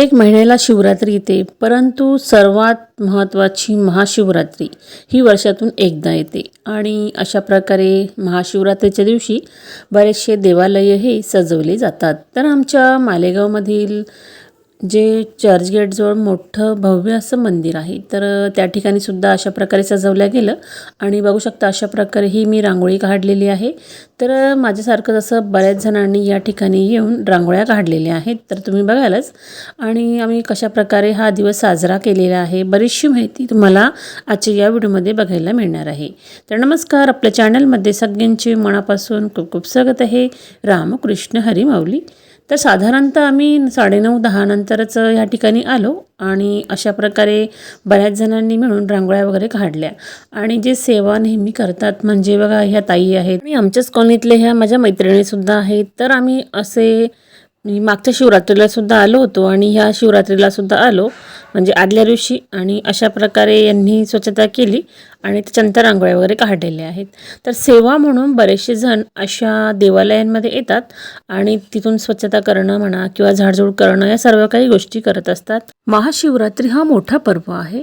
प्रत्येक महिन्याला शिवरात्री येते परंतु सर्वात महत्त्वाची महाशिवरात्री ही वर्षातून एकदा येते. आणि अशा प्रकारे महाशिवरात्रीच्या दिवशी बरेचसे देवालय हे सजवले जातात. तर आमच्या मालेगावमधील जे चर्चगेटजवळ मोठं भव्य असं मंदिर आहे तर त्या ठिकाणी सुद्धा अशा प्रकारे सजवलं गेलं. आणि बघू शकता अशा प्रकारे ही मी रांगोळी काढलेली आहे. तर माझ्यासारखं जसं बऱ्याच जणांनी या ठिकाणी येऊन रांगोळ्या काढलेल्या आहेत तर तुम्ही बघालच. आणि आम्ही कशा प्रकारे हा दिवस साजरा केलेला आहे बरीचशी माहिती तुम्हाला आजच्या या व्हिडिओमध्ये बघायला मिळणार आहे. तर नमस्कार. आपल्या चॅनलमध्ये सगळ्यांचे मनापासून खूप खूप स्वागत आहे. रामकृष्ण हरी माऊली. तर साधारणतः आम्ही साडेनऊ दहा नंतरच ह्या ठिकाणी आलो आणि अशा प्रकारे बऱ्याच जणांनी मिळून रांगोळ्या वगैरे काढल्या. आणि जे सेवा नेहमी करतात म्हणजे बघा ह्या ताई आहेत. आणि आमच्याच कॉलनीतल्या ह्या माझ्या मैत्रिणीसुद्धा आहेत. तर आम्ही असे मी मागच्या शिवरात्रीला सुद्धा आलो होतो आणि ह्या शिवरात्रीला सुद्धा आलो. म्हणजे आदल्या दिवशी आणि अशा प्रकारे यांनी स्वच्छता केली आणि त्याच्यानंतर रांगोळ्या वगैरे काढलेल्या आहेत. तर सेवा म्हणून बरेचसे जण अशा देवालयांमध्ये येतात आणि तिथून स्वच्छता करणं म्हणा किंवा झाडझूड करणं या सर्व काही गोष्टी करत असतात. महाशिवरात्री हा मोठा पर्व आहे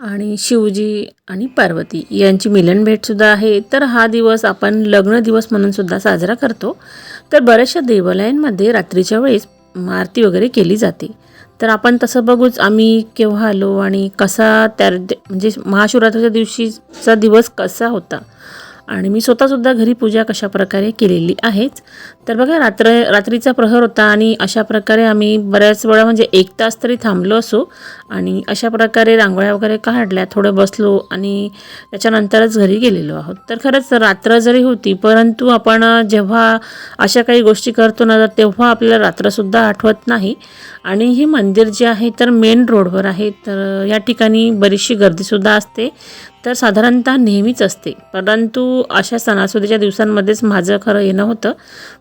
आणि शिवजी आणि पार्वती यांची मिलन भेटसुद्धा आहे. तर हा दिवस आपण लग्न दिवस म्हणूनसुद्धा साजरा करतो. तर बऱ्याचशा देवालयांमध्ये रात्रीच्या वेळेस आरती वगैरे केली जाते. तर आपण तसं बघूच आम्ही केव्हा आलो आणि कसा त्या म्हणजे महाशिवरात्रीच्या दिवशीचा दिवस कसा होता. आणि मी स्वतःसुद्धा घरी पूजा कशा प्रकारे केलेली आहेच. तर बघा रात्र रात्रीचा प्रहर होता आणि अशा प्रकारे आम्ही बऱ्याच वेळा म्हणजे एक तास तरी थांबलो असो आणि अशा प्रकारे रांगोळ्या वगैरे काढल्या थोडं बसलो आणि त्याच्यानंतरच घरी गेलेलो आहोत. तर खरंच रात्र जरी होती परंतु आपण जेव्हा अशा काही गोष्टी करतो ना तेव्हा आपल्याला रात्रसुद्धा आठवत नाही. आणि हे मंदिर जे आहे तर मेन रोडवर आहे. तर या ठिकाणी बरीचशी गर्दीसुद्धा असते. तर साधारणतः नेहमीच असते. परंतु अशा सणासुदीच्या दिवसांमध्येच माझं खरं येणं होतं.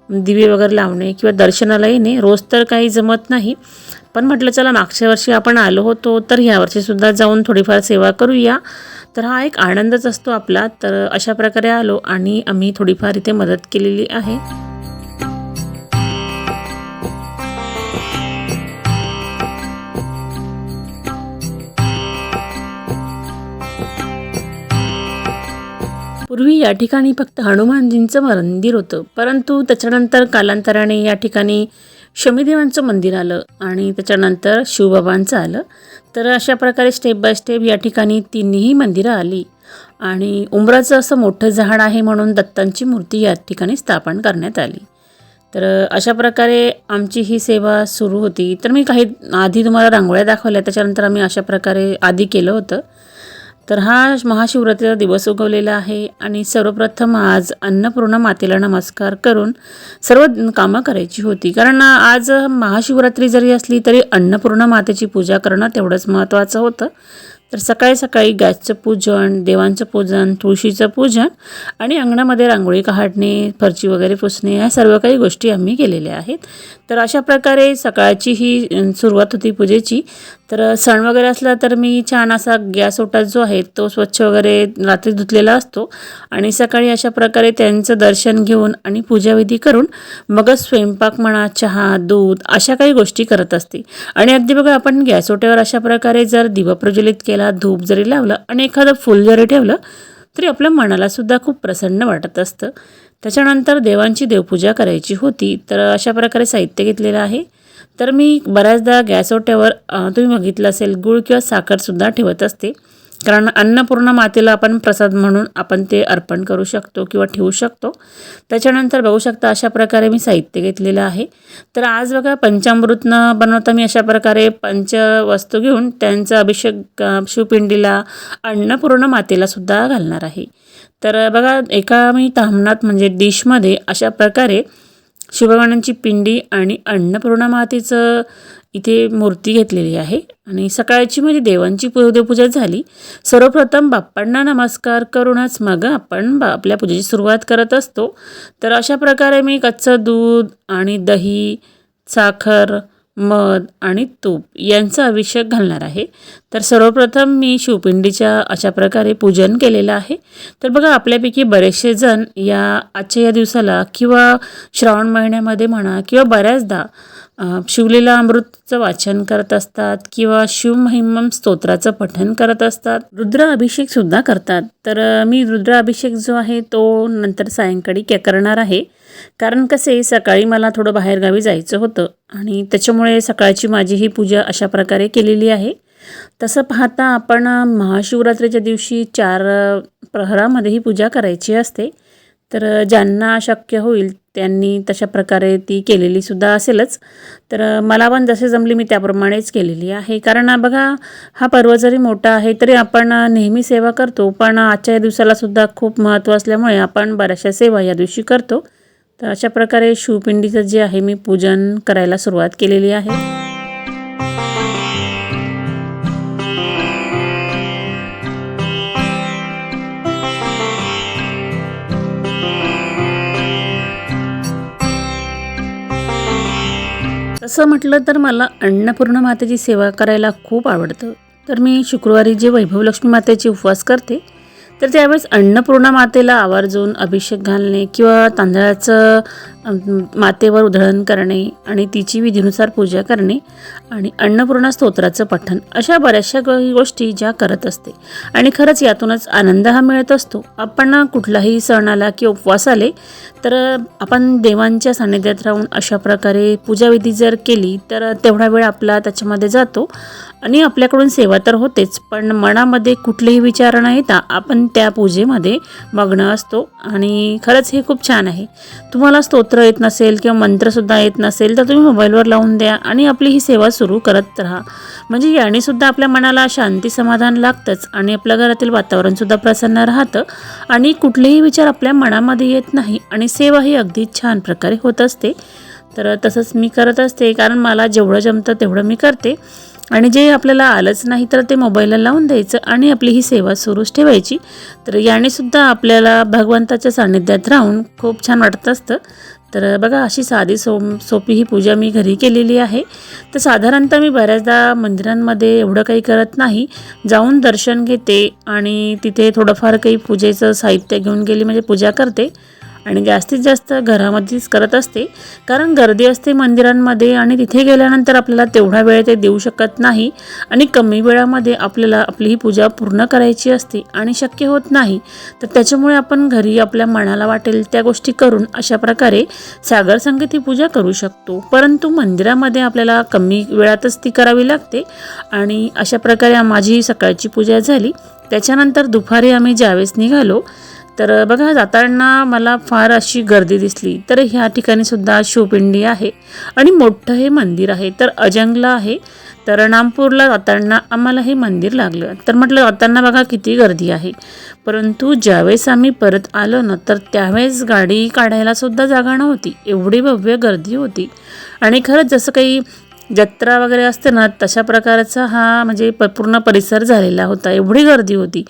दिवे वगैरे लावणे किंवा दर्शनाला येणे रोज तर काही जमत नाही. पण म्हटलं चला मागच्या वर्षी आपण आलो होतो तर ह्यावर्षीसुद्धा जाऊन थोडीफार सेवा करूया. तर हा एक आनंदच असतो आपला. तर अशा प्रकारे आलो आणि आम्ही थोडीफार इथे मदत केलेली आहे. पूर्वी या ठिकाणी फक्त हनुमानजींचं मंदिर होतं. परंतु त्याच्यानंतर कालांतराने या ठिकाणी शमीदेवांचं मंदिर आलं आणि त्याच्यानंतर शिवबाबांचं आलं. तर अशा प्रकारे स्टेप बाय स्टेप या ठिकाणी तिन्ही मंदिरं आली. आणि उंबराचं असं मोठं झाड आहे म्हणून दत्तांची मूर्ती या ठिकाणी स्थापन करण्यात आली. तर अशा प्रकारे आमची ही सेवा सुरू होती. तर मी काही आधी तुम्हाला रांगोळ्या दाखवल्या. त्याच्यानंतर आम्ही अशा प्रकारे आधी केलं होतं. तर हा महाशिवरात्रीचा दिवस उगवलेला आहे आणि सर्वप्रथम आज अन्नपूर्णा मातेला नमस्कार करून सर्व कामं करायची होती. कारण आज महाशिवरात्री जरी असली तरी अन्नपूर्णा मातेची पूजा करणं तेवढंच महत्त्वाचं होतं. तर सकाळी सकाळी गॅसचं पूजन देवांचं पूजन तुळशीचं पूजन आणि अंगणामध्ये रांगोळी काढणे फरची वगैरे पुसणे या सर्व काही गोष्टी आम्ही केलेल्या आहेत. तर अशा प्रकारे सकाळची ही सुरुवात होती पूजेची. तर सण वगैरे असला तर मी छान असा गॅस ओटा जो आहे तो स्वच्छ वगैरे रात्री धुतलेला असतो आणि सकाळी अशा प्रकारे त्यांचं दर्शन घेऊन आणि पूजाविधी करून मगच स्वयंपाक म्हणा चहा दूध अशा काही गोष्टी करत असते. आणि अगदी बघा आपण गॅस ओट्यावर अशा प्रकारे जर दिवा प्रज्वलित केला धूप जरी लावलं आणि एखादं फूल जरी ठेवलं तरी आपल्या मनालासुद्धा खूप प्रसन्न वाटत असतं. त्याच्यानंतर देवांची देवपूजा करायची होती. तर अशा प्रकारे साहित्य घेतलेलं आहे. तर मी बऱ्याचदा गॅस ओट्यावर तुम्ही बघितलं असेल गूळ किंवा साखरसुद्धा ठेवत असते. कारण अन्नपूर्ण मातेला आपण प्रसाद म्हणून आपण ते अर्पण करू शकतो किंवा ठेवू शकतो. त्याच्यानंतर बघू शकता अशा प्रकारे मी साहित्य घेतलेलं आहे. तर आज बघा पंचामृतनं बनवता मी अशा प्रकारे पंचवस्तू घेऊन त्यांचा अभिषेक शिवपिंडीला अन्नपूर्ण मातेलासुद्धा घालणार आहे. तर बघा एका मी तामणात म्हणजे डिशमध्ये अशा प्रकारे शिवभगवानांची पिंडी आणि अन्नपूर्णा मातेचं इथे मूर्ती घेतलेली आहे. आणि सकाळची म्हणजे देवांची देवपूजा झाली. सर्वप्रथम बाप्पांना नमस्कार करूनच मग आपण बा आपल्या पूजेची सुरुवात करत असतो. तर अशा प्रकारे मी कच्चं दूध आणि दही साखर मध आणि तूप यांचा अभिषेक घालणार आहे. तर सर्वप्रथम मी शिवपिंडीच्या अशा प्रकारे पूजन केलेलं आहे. तर बघा आपल्यापैकी बरेचसे जण या आजच्या या दिवसाला किंवा श्रावण महिन्यामध्ये म्हणा किंवा बऱ्याचदा शिवलेला अमृतचं वाचन करत असतात किंवा शिवमहिमम स्तोत्राचं पठन करत असतात. रुद्र अभिषेकसुद्धा करतात. तर मी रुद्र अभिषेक जो आहे तो नंतर सायंकाळी के करणार आहे. कारण कसे सकाळी मला थोडं बाहेरगावी जायचं होतं आणि त्याच्यामुळे सकाळची माझी ही पूजा अशा प्रकारे केलेली आहे. तसं पाहता आपण महाशिवरात्रीच्या दिवशी चार प्रहरामध्ये ही पूजा करायची असते. तर ज्यांना शक्य होईल त्यांनी तशा प्रकारे ती केलेली सुद्धा असेलच. तर मला पण जसे जमली मी त्याप्रमाणेच केलेली आहे. कारण बघा हा पर्व जरी मोठा आहे तरी आपण नेहमी सेवा करतो. पण आजच्या या दिवसाला सुद्धा खूप महत्त्व असल्यामुळे आपण बऱ्याचशा सेवा या दिवशी करतो. तर अशा प्रकारे शिवपिंडीचं जे आहे मी पूजन करायला सुरुवात केलेली आहे. तसं म्हटलं तर मला अन्नपूर्ण मातेची सेवा करायला खूप आवडतं. तर मी शुक्रवारी जे वैभवलक्ष्मी मातेचे उपवास करते तर त्यावेळेस अन्नपूर्णा मातेला आवर्जून अभिषेक घालणे किंवा तांदळाचं मातेवर उधळण करणे आणि तिची विधीनुसार पूजा करणे आणि अन्नपूर्णा स्तोत्राचं पठण अशा बऱ्याचशा गोष्टी ज्या करत असते. आणि खरंच यातूनच आनंद हा मिळत असतो. आपण कुठलाही सण आला की उपवास आले तर आपण देवांच्या सान्निध्यात राहून अशा प्रकारे पूजाविधी जर केली तर तेवढा वेळ आपला त्याच्यामध्ये जातो आणि आपल्याकडून सेवा तर होतेच पण मनामध्ये कुठलेही विचार न येता आपण त्या पूजेमध्ये मग्न असतो. आणि खरंच हे खूप छान आहे. तुम्हाला स्तोत्र येत नसेल किंवा मंत्रसुद्धा येत नसेल तर तुम्ही मोबाईलवर लावून द्या आणि आपली ही सेवा सुरू करत राहा. म्हणजे यानेसुद्धा आपल्या मनाला शांती समाधान लागतंच आणि आपल्या घरातील वातावरणसुद्धा प्रसन्न राहतं आणि कुठलेही विचार आपल्या मनामध्ये येत नाही आणि सेवा ही अगदी छान प्रकारे होत असते. तर तसंच मी करत असते कारण मला जेवढं जमतं तेवढं मी करते. आणि जे आपल्याला आलंच नाही तर ते मोबाईलला लावून द्यायचं आणि आपली ही सेवा सुरूच ठेवायची. तर यानेसुद्धा आपल्याला भगवंताच्या सान्निध्यात राहून खूप छान वाटत असतं. तर बघा अशी साधी सो सोपी ही पूजा मी घरी केलेली आहे. तर साधारणतः मी बऱ्याचदा मंदिरांमध्ये एवढं काही करत नाही. जाऊन दर्शन घेते आणि तिथे थोडंफार काही पूजेचं साहित्य घेऊन गेली म्हणजे पूजा करते. आणि जास्तीत जास्त घरामध्येच करत असते. कारण गर्दी असते मंदिरांमध्ये आणि तिथे गेल्यानंतर आपल्याला तेवढा वेळ ते देऊ शकत नाही आणि कमी वेळामध्ये आपल्याला आपली ही पूजा पूर्ण करायची असते आणि शक्य होत नाही. तर त्याच्यामुळे आपण घरी आपल्या मनाला वाटेल त्या गोष्टी करून अशा प्रकारे सागर संगीत ही पूजा करू शकतो. परंतु मंदिरामध्ये आपल्याला कमी वेळातच ती करावी लागते आणि अशा प्रकारे माझी सकाळची पूजा झाली. त्याच्यानंतर दुपारी आम्ही ज्यावेळेस निघालो तर बघा जाताना मला फार अशी गर्दी दिसली. तर ह्या ठिकाणी सुद्धा शिवपिंडी आहे आणि मोठं हे मंदिर आहे. तर अजंगला आहे. तर नामपूरला जाताना आम्हाला हे मंदिर लागलं. तर म्हटलं जाताना बघा किती गर्दी आहे. परंतु ज्यावेळेस आम्ही परत आलो ना तर त्यावेळेस गाडी काढायला सुद्धा जागा नव्हती. एवढी भव्य गर्दी होती. आणि खरंच जसं काही जत्रा वगैरे असते ना तशा प्रकारचा हा म्हणजे प पूर्ण परिसर झालेला होता. एवढी गर्दी होती.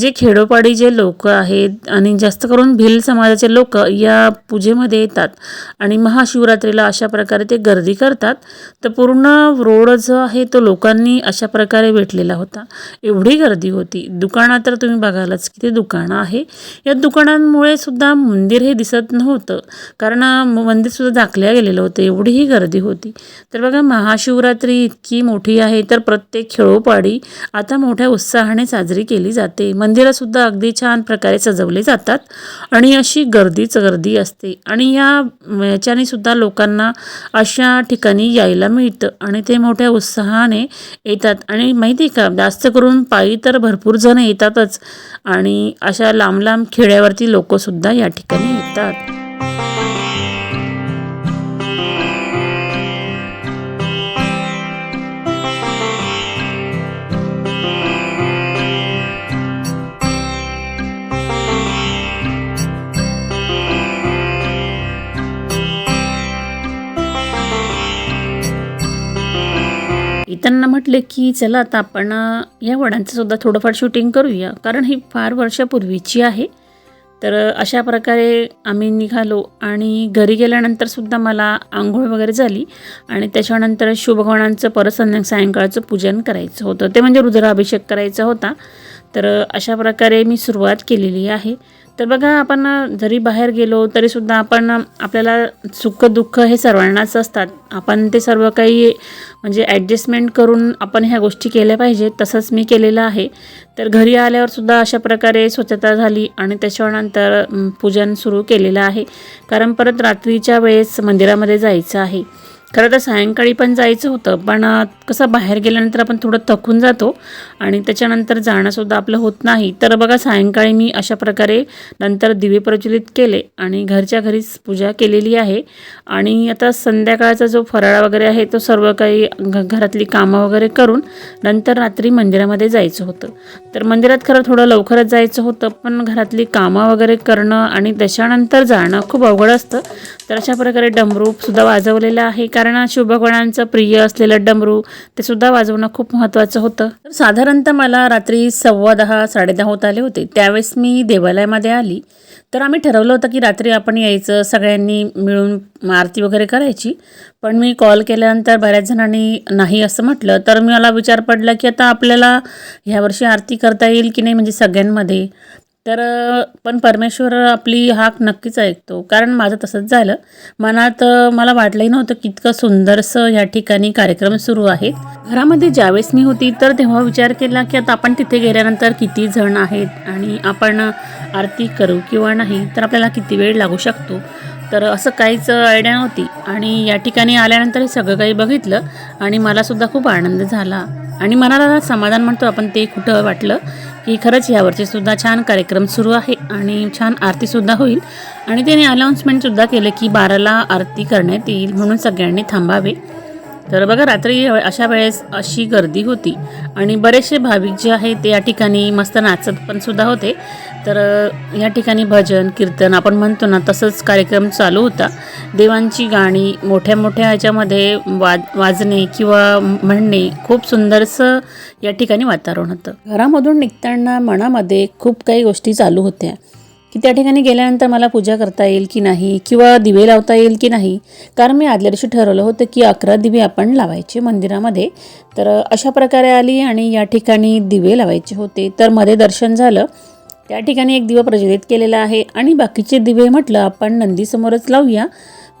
जे खेडोपाडी जे लोक आहेत आणि जास्त करून भिल समाजाचे लोक या पूजेमध्ये येतात आणि महाशिवरात्रीला अशा प्रकारे ते गर्दी करतात. तर पूर्ण रोड जो आहे तो लोकांनी अशा प्रकारे भेटलेला होता. एवढी गर्दी होती. दुकानात तर तुम्ही बघालच किती दुकानं आहे. या दुकानांमुळे सुद्धा मंदिर हे दिसत नव्हतं. कारण मंदिरसुद्धा झाकल्या गेलेलं होतं. एवढीही गर्दी होती. तर बघा महाशिवरात्री इतकी मोठी आहे तर प्रत्येक खेळोपाडी आता मोठ्या उत्साहाने साजरी केली जाते. मंदिरंसुद्धा अगदी छान प्रकारे सजवले जातात आणि अशी गर्दीच गर्दी असते. आणि या याच्याने सुद्धा लोकांना अशा ठिकाणी यायला मिळतं आणि ते मोठ्या उत्साहाने येतात. आणि माहिती आहे का जास्त करून पायी तर भरपूर जण येतातच आणि अशा लांब लांब खेड्यावरती लोकंसुद्धा या ठिकाणी येतात. इतांना म्हटले की चला आता आपण या वडांचं सुद्धा थोडंफार शूटिंग करूया. कारण ही फार वर्षापूर्वीची आहे. तर अशा प्रकारे आम्ही निघालो आणि घरी गेल्यानंतरसुद्धा मला आंघोळ वगैरे झाली आणि त्याच्यानंतर शुभगणांचं परत संध्या सायंकाळचं पूजन करायचं होतं. ते म्हणजे रुद्राभिषेक करायचा होता. तर अशा प्रकारे मी सुरुवात केलेली आहे. तर बघा आपण जरी बाहेर गेलो तरीसुद्धा आपण आपल्याला सुख दुःख हे सर्वांनाच असतात. आपण ते सर्व काही म्हणजे ॲडजस्टमेंट करून आपण ह्या गोष्टी केल्या पाहिजेत तसंच मी केलेलं आहे. तर घरी आल्यावरसुद्धा अशा प्रकारे स्वच्छता झाली आणि त्याच्यानंतर पूजन सुरू केलेलं आहे. कारण परत रात्रीच्या वेळेस मंदिरामध्ये जायचं आहे. खरं तर सायंकाळी पण जायचं होतं पण कसं बाहेर गेल्यानंतर आपण थोडं थकून जातो आणि त्याच्यानंतर जाणंसुद्धा आपलं होत नाही. तर बघा सायंकाळी मी अशा प्रकारे नंतर दिवे प्रज्वलित केले आणि घरच्या घरीच पूजा केलेली आहे. आणि आता संध्याकाळचा जो फराळ वगैरे आहे तो सर्व काही घ घरातली कामं वगैरे करून नंतर रात्री मंदिरामध्ये जायचं होतं. तर मंदिरात खरं थोडं लवकरच जायचं होतं पण घरातली कामं वगैरे करणं आणि त्याच्यानंतर जाणं खूप अवघड असतं. तर अशा प्रकारे डमरूसुद्धा वाजवलेलं आहे. कारण शुभगुणांचं प्रिय असलेलं डमरू ते सुद्धा वाजवणं खूप महत्त्वाचं होतं. तर साधारणतः मला रात्री सव्वा दहा साडेदहा होत आले होते. त्यावेळेस मी देवालयामध्ये आली. तर आम्ही ठरवलं होतं की रात्री आपण यायचं सगळ्यांनी मिळून आरती वगैरे करायची. पण मी कॉल केल्यानंतर बऱ्याच जणांनी नाही असं म्हटलं. तर मला विचार पडला की आता आपल्याला ह्यावर्षी आरती करता येईल की नाही म्हणजे सगळ्यांमध्ये? तर पण परमेश्वर आपली हाक नक्कीच ऐकतो. कारण माझं तसंच झालं. मनात मला वाटलंही नव्हतं की इतकं सुंदरसं या ठिकाणी कार्यक्रम सुरू आहेत घरामध्ये ज्यावेळेस मी होती तर तेव्हा विचार केला की आता आपण तिथे गेल्यानंतर किती जण आहेत आणि आपण आरती करू किंवा नाही तर आपल्याला किती वेळ लागू शकतो? तर असं काहीच आयडिया नव्हती. आणि या ठिकाणी आल्यानंतर हे सगळं काही बघितलं आणि मलासुद्धा खूप आनंद झाला. आणि मनाला समाधान म्हणतो आपण ते कुठं वाटलं? की खरंच यावरची सुद्धा छान कार्यक्रम सुरू आहे आणि छान आरतीसुद्धा होईल. आणि त्याने अनाऊन्समेंटसुद्धा केलं की बाराला आरती करण्यात येईल म्हणून सगळ्यांनी थांबावे. तर बघा रात्री अशा वेळेस अशी गर्दी होती. आणि बरेचसे भाविक जे आहे ते या ठिकाणी मस्त नाचत पण सुद्धा होते. तर या ठिकाणी भजन कीर्तन आपण म्हणतो ना तसंच कार्यक्रम चालू होता. देवांची गाणी मोठ्या मोठ्या ह्याच्यामध्ये वाज वाजणे किंवा म्हणणे खूप सुंदरसं या ठिकाणी वातावरण होतं. घरामधून निघताना मनामध्ये खूप काही गोष्टी चालू होत्या. की त्या ठिकाणी गेल्यानंतर मला पूजा करता येईल की नाही किंवा दिवे लावता येईल की नाही? कारण मी आदल्या दिवशी ठरवलं होतं की अकरा दिवे आपण लावायचे मंदिरामध्ये. तर अशा प्रकारे आली आणि या ठिकाणी दिवे लावायचे होते. तर मध्ये दर्शन झालं. त्या ठिकाणी एक दिवा प्रज्वलित केलेला आहे. आणि बाकीचे दिवे म्हटलं आपण नंदीसमोरच लावूया.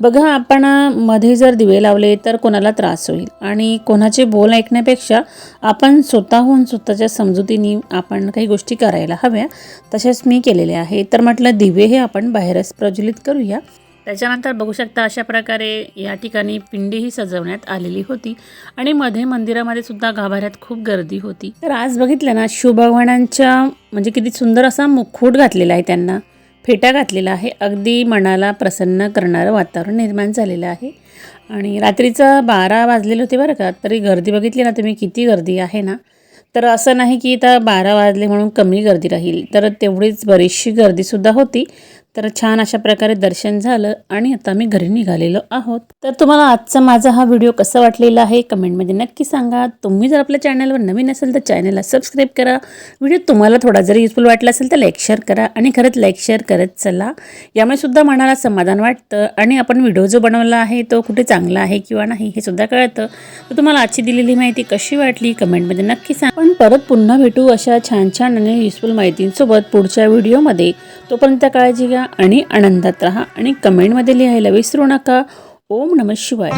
बघा आपण मध्ये जर दिवे लावले तर कोणाला त्रास होईल? आणि कोणाचे बोल ऐकण्यापेक्षा आपण स्वतःहून स्वतःच्या समजुतीने आपण काही गोष्टी करायला हव्या तसेच मी केलेले आहे. तर म्हटलं दिवे हे आपण बाहेरच प्रज्वलित करूया. त्याच्यानंतर बघू शकता अशा प्रकारे या ठिकाणी पिंडीही सजवण्यात आलेली होती आणि मध्ये मंदिरामध्ये सुद्धा गाभाऱ्यात खूप गर्दी होती. तर आज बघितलं ना शिवभगवानांच्या म्हणजे किती सुंदर असा मुखूट घातलेला आहे त्यांना. फेटा घातलेला आहे. अगदी मनाला प्रसन्न करणारं वातावरण निर्माण झालेलं आहे. आणि रात्रीचं बारा वाजलेले होते बरं का तरी गर्दी बघितली ना तुम्ही किती गर्दी आहे ना. तर असं नाही की आता बारा वाजले म्हणून कमी गर्दी राहील. तर तेवढीच बरीचशी गर्दीसुद्धा होती. तर छान अशा प्रकारे दर्शन झालं आणि आता मी घरी निघालेलो आहोत. तर तुम्हाला आजचा माझा हा व्हिडिओ कसा वाटलेला आहे कमेंटमध्ये नक्की सांगा. तुम्ही जर आपल्या चॅनलवर नवीन असेल तर चॅनलला सबस्क्राईब करा. व्हिडिओ तुम्हाला थोडा जरी युजफुल वाटला असेल तर लाईक शेअर करा आणि खरंच लाईक शेअर करत चला. यामुळे सुद्धा मनाला समाधान वाटतं आणि आपण व्हिडिओ जो बनवला आहे तो कुठे चांगला आहे किंवा नाही हे सुद्धा कळतं. तर तुम्हाला आजची दिलेली माहिती कशी वाटली कमेंटमध्ये नक्की सांगा. पण परत पुन्हा भेटू अशा छान छान आणि युजफुल माहितींसोबत पुढच्या व्हिडिओमध्ये. तोपर्यंत काळजी घ्या. आणि आनंदात राहा आणि कमेंटमध्ये लिहायला विसरू नका. ओम नमः शिवाय.